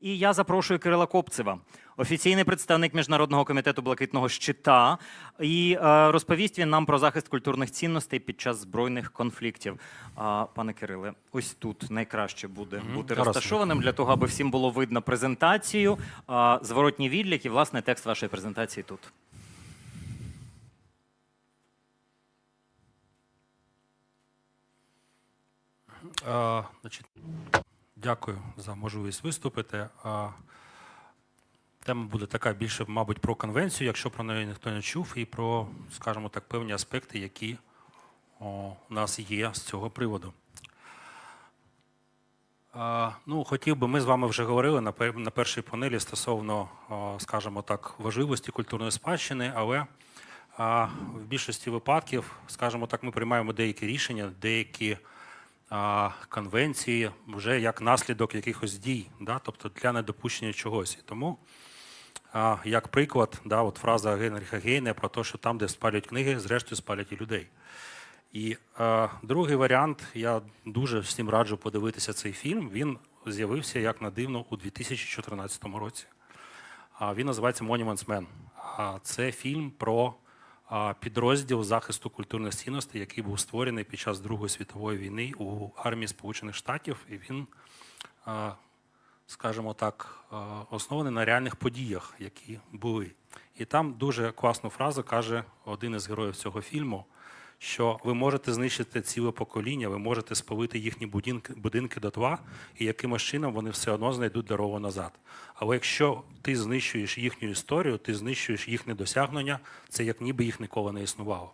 І я запрошую Кирила Копцева, офіційний представник Міжнародного комітету Блакитного Щита. І е, розповість він нам про захист культурних цінностей під час збройних конфліктів. А, пане Кириле, ось тут найкраще буде бути Зараз. розташованим для того, аби всім було видно презентацію, а, зворотній відлік і власне текст вашої презентації тут. А, значить, дякую за можливість виступити. Тема буде така більше, мабуть, про конвенцію, якщо про неї ніхто не чув, і про, скажімо так, певні аспекти, які у нас є з цього приводу. Ну, хотів би, ми з вами вже говорили на, першій панелі стосовно, скажімо так, важливості культурної спадщини, але в більшості випадків, скажімо так, ми приймаємо деякі рішення, деякі конвенції вже як наслідок якихось дій, да? тобто для недопущення чогось. І тому, як приклад, да, от фраза Генріха Гейне про те, що там, де спалюють книги, зрештою спалять і людей. І е, другий варіант, я дуже всім раджу подивитися цей фільм. Він з'явився як на дивно у 2014 році. Він називається Monuments Man. Це фільм про підрозділ захисту культурних цінностей, який був створений під час Другої світової війни у армії Сполучених Штатів. І він, скажімо так, оснований на реальних подіях, які були. І там дуже класну фразу каже один із героїв цього фільму що ви можете знищити ціле покоління, ви можете спалити їхні будинки, будинки дотла, і якимось чином вони все одно знайдуть дорогу назад. Але якщо ти знищуєш їхню історію, ти знищуєш їхнє досягнення, це як ніби їх ніколи не існувало.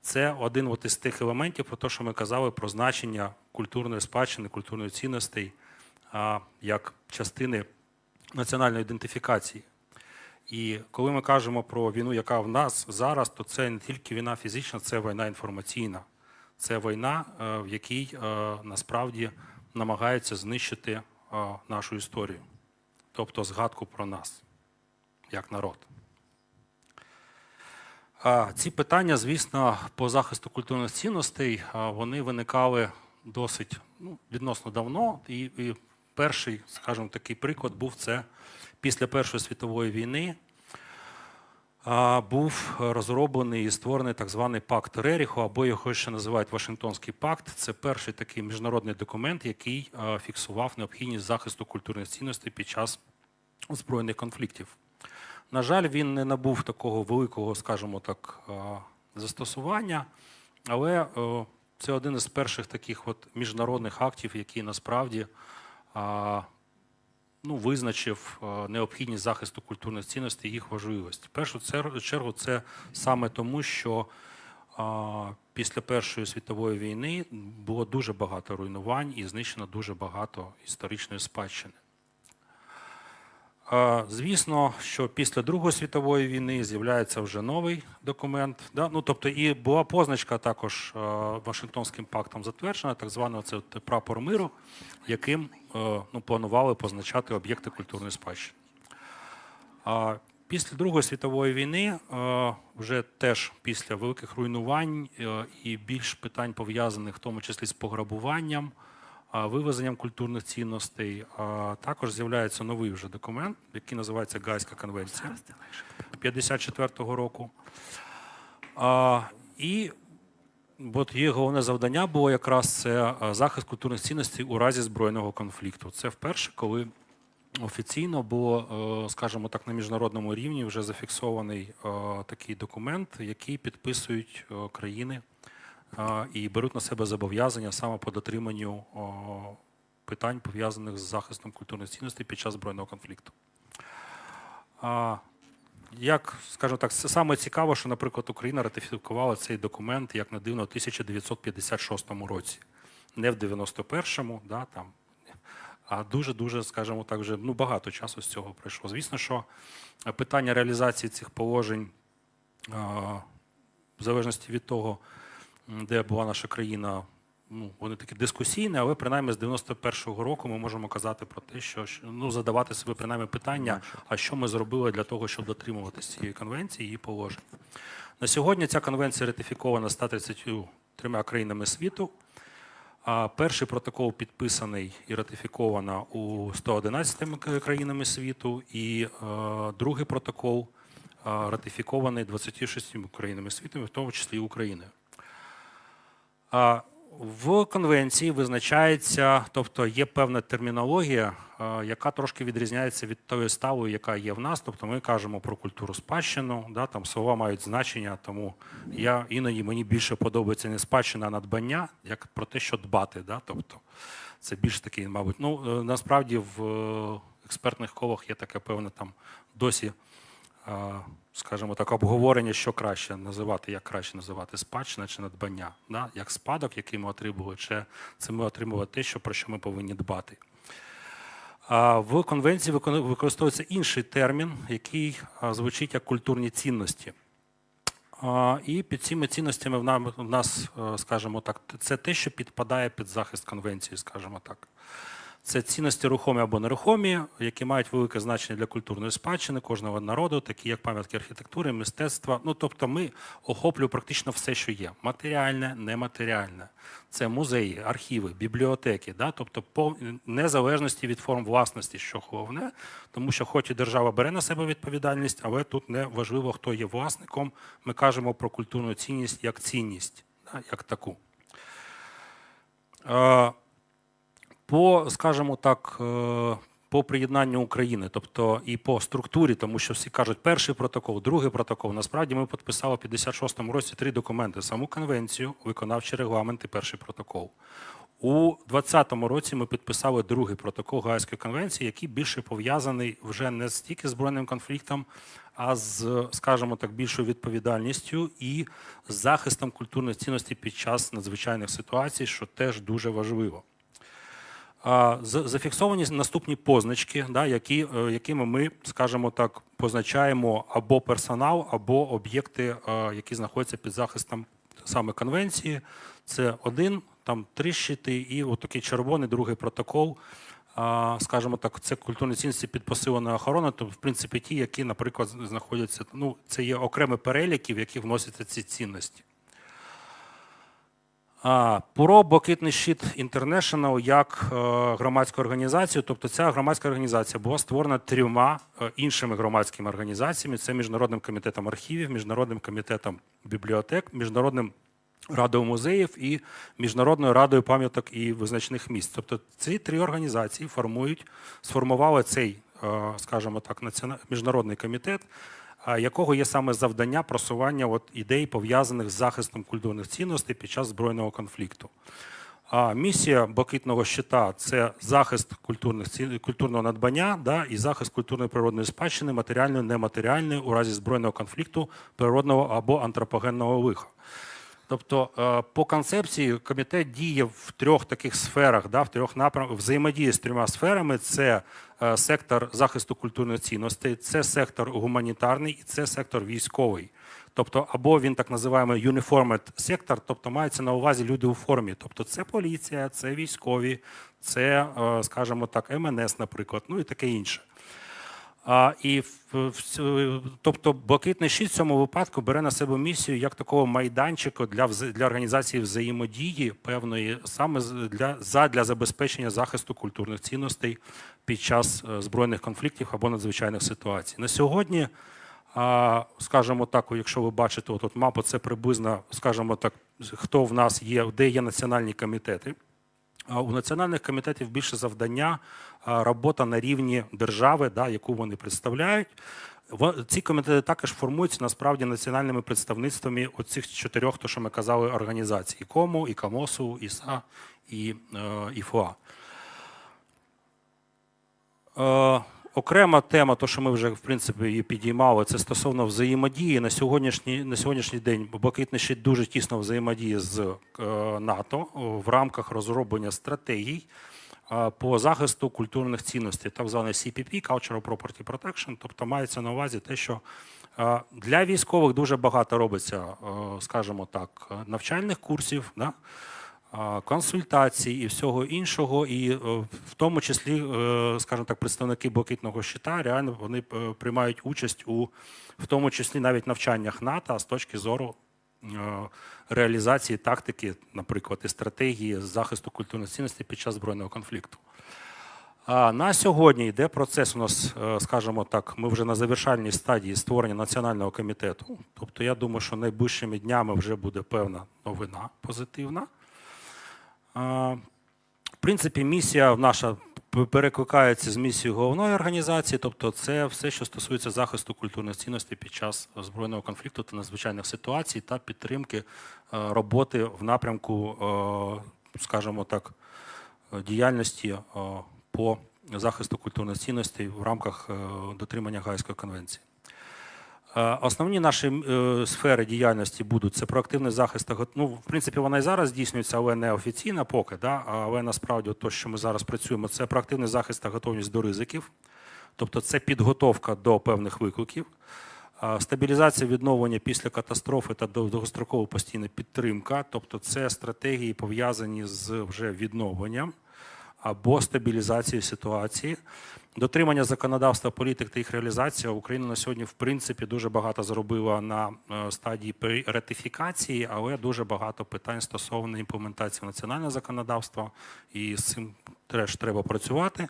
Це один от із тих елементів, про те, що ми казали про значення культурної спадщини, культурної цінностей як частини національної ідентифікації. І коли ми кажемо про війну, яка в нас зараз, то це не тільки війна фізична, це війна інформаційна. Це війна, е, в якій е, насправді намагаються знищити е, нашу історію, тобто згадку про нас як народ. Ці питання, звісно, по захисту культурних цінностей, вони виникали досить ну, відносно давно. І, і перший, скажімо, такий приклад був це після Першої світової війни. Був розроблений і створений так званий пакт Реріху, або його ще називають Вашингтонський пакт. Це перший такий міжнародний документ, який фіксував необхідність захисту культурних цінностей під час збройних конфліктів. На жаль, він не набув такого великого, скажімо так, застосування, але це один із перших таких от міжнародних актів, який насправді ну, визначив е, необхідність захисту культурних цінностей і їх важливості. В першу чергу, це саме тому, що після Першої світової війни було дуже багато руйнувань і знищено дуже багато історичної спадщини. Звісно, що після Другої світової війни з'являється вже новий документ. Да? Ну, тобто, і була позначка також Вашингтонським пактом затверджена, так званий це прапор миру, яким е, ну, планували позначати об'єкти культурної спадщини. Після Другої світової війни, е, вже теж після великих руйнувань е, і більш питань пов'язаних в тому числі з пограбуванням, вивезенням культурних цінностей, також з'являється новий вже документ, який називається Гайська конвенція 54-го року. І от її головне завдання було якраз це захист культурних цінностей у разі збройного конфлікту. Це вперше, коли офіційно було, е, скажімо так, на міжнародному рівні вже зафіксований е, такий документ, який підписують е, країни і беруть на себе зобов'язання саме по дотриманню питань, пов'язаних з захистом культурних цінностей під час збройного конфлікту. Як, скажімо так, саме цікаво, що, наприклад, Україна ратифікувала цей документ, як не дивно, у 1956 році, не в 91-му, да, там, а дуже-дуже, скажімо так, вже ну, багато часу з цього пройшло. Звісно, що питання реалізації цих положень, в залежності від того, де була наша країна, ну, вони такі дискусійні, але принаймні з 91-го року ми можемо казати про те, що ну, задавати собі принаймні питання, а що ми зробили для того, щоб дотримуватися цієї конвенції і її положень. На сьогодні ця конвенція ратифікована 133 країнами світу. А Перший протокол підписаний і ратифіковано у 111 к- країнами світу, і е, другий протокол е, ратифікований 26 країнами світу, в тому числі і Україною. В конвенції визначається, тобто є певна термінологія, яка трошки відрізняється від тої стави, яка є в нас. Тобто ми кажемо про культуру спадщину, да, там слова мають значення, тому я іноді мені більше подобається не спадщина, а надбання, як про те, що дбати. Да, тобто це більш такий, мабуть, ну е, насправді в е, експертних колах є таке певне там досі скажімо так, обговорення, що краще називати, як краще називати спадщина чи надбання, да? як спадок, який ми отримували, чи це ми отримували те, що, про що ми повинні дбати. В конвенції використовується інший термін, який звучить як культурні цінності. І під цими цінностями в нас, е, скажімо так, це те, що підпадає під захист конвенції, скажімо так. Це цінності рухомі або нерухомі, які мають велике значення для культурної спадщини кожного народу, такі як пам'ятки архітектури, мистецтва. Ну тобто, ми охоплюємо практично все, що є: матеріальне, нематеріальне. Це музеї, архіви, бібліотеки, да? тобто по незалежності від форм власності, що головне, тому що хоч і держава бере на себе відповідальність, але тут не важливо, хто є власником. Ми кажемо про культурну цінність як цінність, да? як таку. По, скажімо так, е, по приєднанню України, тобто і по структурі, тому що всі кажуть, перший протокол, другий протокол. Насправді ми підписали в 56-му році три документи: саму конвенцію, виконавчий регламент і перший протокол. У 2020 році ми підписали другий протокол Гаазької конвенції, який більше пов'язаний вже не стільки з збройним конфліктом, а з, скажімо так, більшою відповідальністю і захистом культурних цінностей під час надзвичайних ситуацій, що теж дуже важливо. Зафіксовані наступні позначки, да, які, е, якими ми, скажімо так, позначаємо або персонал, або об'єкти, е, які знаходяться під захистом саме конвенції. Це один, там три щити, і отакий червоний другий протокол. Скажімо так, це культурні цінності під посиленою охороною, тобто, в принципі, ті, які, наприклад, знаходяться. Ну, це є окремі в які вносяться ці цінності. Про Блакитний щит International як е, громадську організацію. Тобто ця громадська організація була створена трьома е, іншими громадськими організаціями: це Міжнародним комітетом архівів, Міжнародним комітетом бібліотек, Міжнародним радою музеїв і Міжнародною радою пам'яток і визначних місць. Тобто ці три організації формують, сформували цей, е, скажімо так, міжнародний комітет якого є саме завдання просування от ідей, пов'язаних з захистом культурних цінностей під час збройного конфлікту. А місія Бакитного щита це захист культурних культурного надбання да, і захист культурної природної спадщини, матеріальної, нематеріальної у разі збройного конфлікту, природного або антропогенного лиха. Тобто, е, по концепції комітет діє в трьох таких сферах, да, в трьох напрямках, взаємодіє з трьома сферами: це е, сектор захисту культурних цінностей, це сектор гуманітарний і це сектор військовий. Тобто, або він так називаємо uniformed сектор, тобто мається на увазі люди у формі. Тобто, це поліція, це військові, це, е, скажімо так, МНС, наприклад, ну і таке інше. А, і в, в тобто блакитний щит в цьому випадку бере на себе місію як такого майданчику для для організації взаємодії певної саме для задля забезпечення захисту культурних цінностей під час е, збройних конфліктів або надзвичайних ситуацій. На сьогодні, а, скажімо так, якщо ви бачите отут мапу, це приблизно, скажімо так, хто в нас є, де є національні комітети. У національних комітетів більше завдання робота на рівні держави, да, яку вони представляють. Ці комітети також формуються насправді національними представництвами оцих чотирьох, то що ми казали, організацій: і КОМУ, і КАМОСу, ІСА і і ІФОА. Окрема тема, то що ми вже в принципі її підіймали, це стосовно взаємодії. На сьогоднішній, на сьогоднішній день Блакитний щит дуже тісно взаємодіє з е, НАТО в рамках розроблення стратегій е, по захисту культурних цінностей, так званий CPP, Cultural Property Protection. Тобто мається на увазі те, що е, для військових дуже багато робиться, скажімо так, навчальних курсів. Да? Консультацій і всього іншого, і е, в тому числі, е, скажімо так, представники блакитного щита реально вони е, приймають участь у в тому числі навіть навчаннях НАТО з точки зору реалізації тактики, наприклад, і стратегії захисту культурної цінності під час збройного конфлікту. А на сьогодні йде процес у нас, скажімо так, ми вже на завершальній стадії створення національного комітету. Тобто, я думаю, що найближчими днями вже буде певна новина позитивна. В принципі, місія наша перекликається з місією головної організації, тобто це все, що стосується захисту культурних цінностей під час збройного конфлікту та надзвичайних ситуацій та підтримки е, роботи в напрямку, е, скажімо так, діяльності е, по захисту культурних цінностей в рамках дотримання Гайської конвенції. Е, Основні наші е, сфери діяльності будуть це проактивний захист. Ну, в принципі, вона і зараз здійснюється, але не офіційно поки. Да? Але насправді, от то, що ми зараз працюємо, це проактивний захист та готовність до ризиків, тобто це підготовка до певних викликів, е, стабілізація відновлення після катастрофи та дов- довгострокова постійна підтримка, тобто це стратегії пов'язані з вже відновленням або стабілізації ситуації. Дотримання законодавства політик та їх реалізація Україна на сьогодні, в принципі, дуже багато зробила на е, стадії ратифікації, але дуже багато питань стосовно імплементації національного законодавства, і з цим теж треба працювати.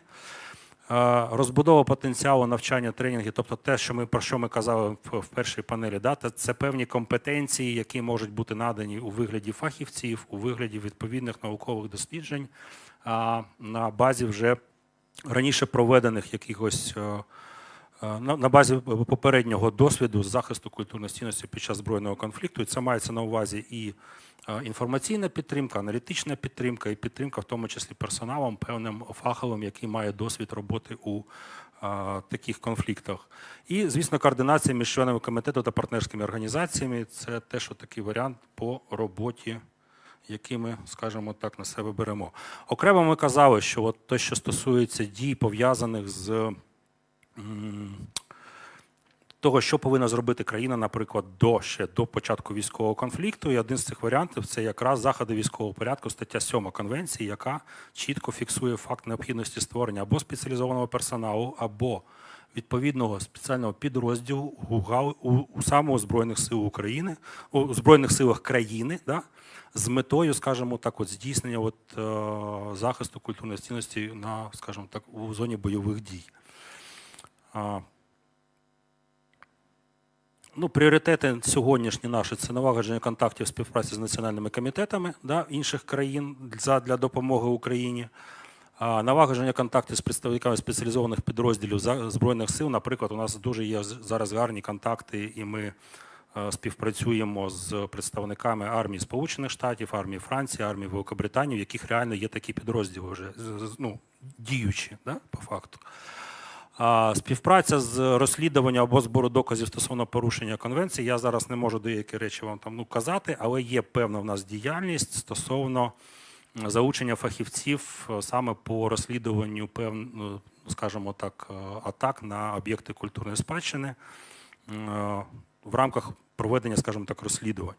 Е, Розбудова потенціалу навчання тренінги, тобто те, що ми про що ми казали в, першій панелі, да, це певні компетенції, які можуть бути надані у вигляді фахівців, у вигляді відповідних наукових досліджень на базі вже раніше проведених якихось. е, е, На, базі попереднього досвіду з захисту культурної цінності під час збройного конфлікту, і це мається на увазі і е, інформаційна підтримка, аналітична підтримка, і підтримка, в тому числі персоналом, певним фаховим, який має досвід роботи у таких конфліктах. І, звісно, координація між членами комітету та партнерськими організаціями це теж такий варіант по роботі які ми, скажімо так, на себе беремо. Окремо ми казали, що от те, що стосується дій, пов'язаних з того, що повинна зробити країна, наприклад, до ще до початку військового конфлікту. І один з цих варіантів це якраз заходи військового порядку, стаття 7 конвенції, яка чітко фіксує факт необхідності створення або спеціалізованого персоналу, або відповідного спеціального підрозділу у, у, у саме Збройних сил України, у Збройних силах країни, да, з метою, скажімо так, от здійснення от, е, захисту культурної цінності на, скажімо так, у зоні бойових дій. А, Ну, пріоритети сьогоднішні наші це налагодження контактів співпраці з національними комітетами да, інших країн для, для допомоги Україні, а, контактів з представниками спеціалізованих підрозділів Збройних сил. Наприклад, у нас дуже є зараз гарні контакти, і ми співпрацюємо з представниками армії Сполучених Штатів, армії Франції, армії Великобританії, в яких реально є такі підрозділи вже ну, діючі да, по факту. А, Співпраця з розслідуванням або збору доказів стосовно порушення конвенції. Я зараз не можу деякі речі вам там ну, казати, але є певна в нас діяльність стосовно залучення фахівців е, саме по розслідуванню певно, скажімо так, е, атак на об'єкти культурної спадщини е, в рамках проведення, скажімо так, розслідувань.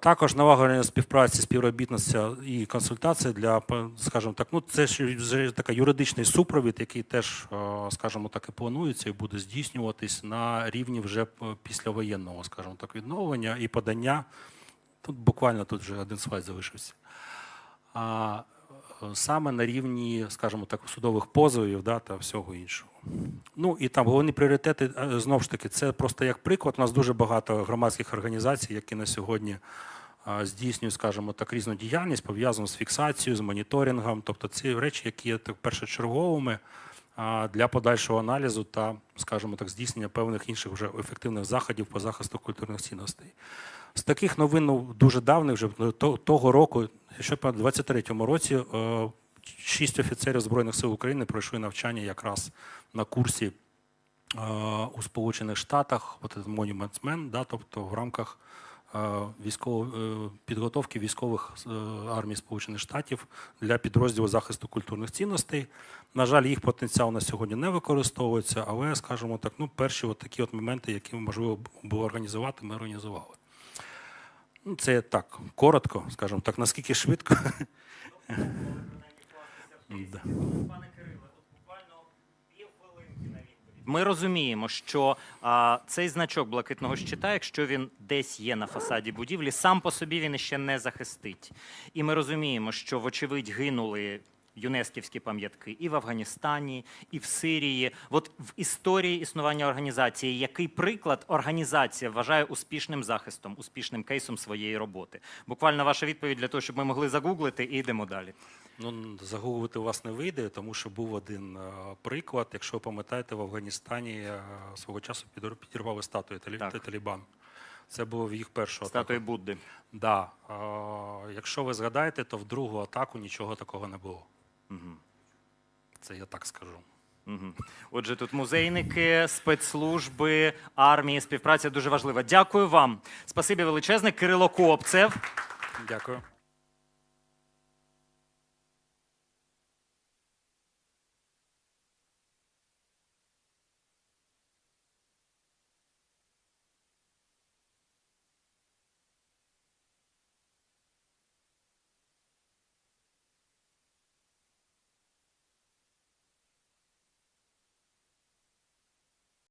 Також налагодження співпраці, співробітництва і консультації для, скажімо так, ну це ж вже така юридичний супровід, який теж, е, скажімо так, і планується і буде здійснюватись на рівні вже післявоєнного, скажімо так, відновлення і подання. Тут буквально тут вже один слайд залишився. Е, саме на рівні, скажімо так, судових позовів да, та всього іншого. Ну і там головні пріоритети е, знову ж таки, це просто як приклад. У нас дуже багато громадських організацій, які на сьогодні е, здійснюють, скажімо так, різну діяльність, пов'язану з фіксацією, з моніторингом. Тобто ці речі, які є так першочерговими для подальшого аналізу та, скажімо так, здійснення певних інших вже ефективних заходів по захисту культурних цінностей. З таких новин ну, дуже давних, вже ну, того року, ще в 23-му році, е, шість офіцерів Збройних сил України пройшли навчання якраз на курсі е, у Сполучених Штатах, от Monuments да, тобто в рамках е, військової е, підготовки військових армій Сполучених Штатів для підрозділу захисту культурних цінностей. На жаль, їх потенціал на сьогодні не використовується, але, скажімо так, ну, перші от такі от моменти, які можливо було організувати, ми організували. Ну, це так, коротко, скажімо так, наскільки швидко. Да. Пане Кириле, тут буквально півхвилинки на відповідь. Ми розуміємо, що а, цей значок блакитного щита, якщо він десь є на фасаді будівлі, сам по собі він іще не захистить. І ми розуміємо, що вочевидь гинули. ЮНЕСКівські пам'ятки і в Афганістані, і в Сирії. От в історії існування організації, який приклад організація вважає успішним захистом, успішним кейсом своєї роботи? Буквально ваша відповідь для того, щоб ми могли загуглити і йдемо далі. Ну, загуглити у вас не вийде, тому що був один е, приклад. Якщо ви пам'ятаєте, в Афганістані е, свого часу підірвали статую Талі- Так. Талібан. Це було в їх першу Статуї атаку. Будди. Да. Е, якщо ви згадаєте, то в другу атаку нічого такого не було. Це я так скажу. Мгм. Отже, тут музейники, спецслужби, армії, співпраця дуже важлива. Дякую вам. Спасибі величезне. Кирило Копцев. Дякую.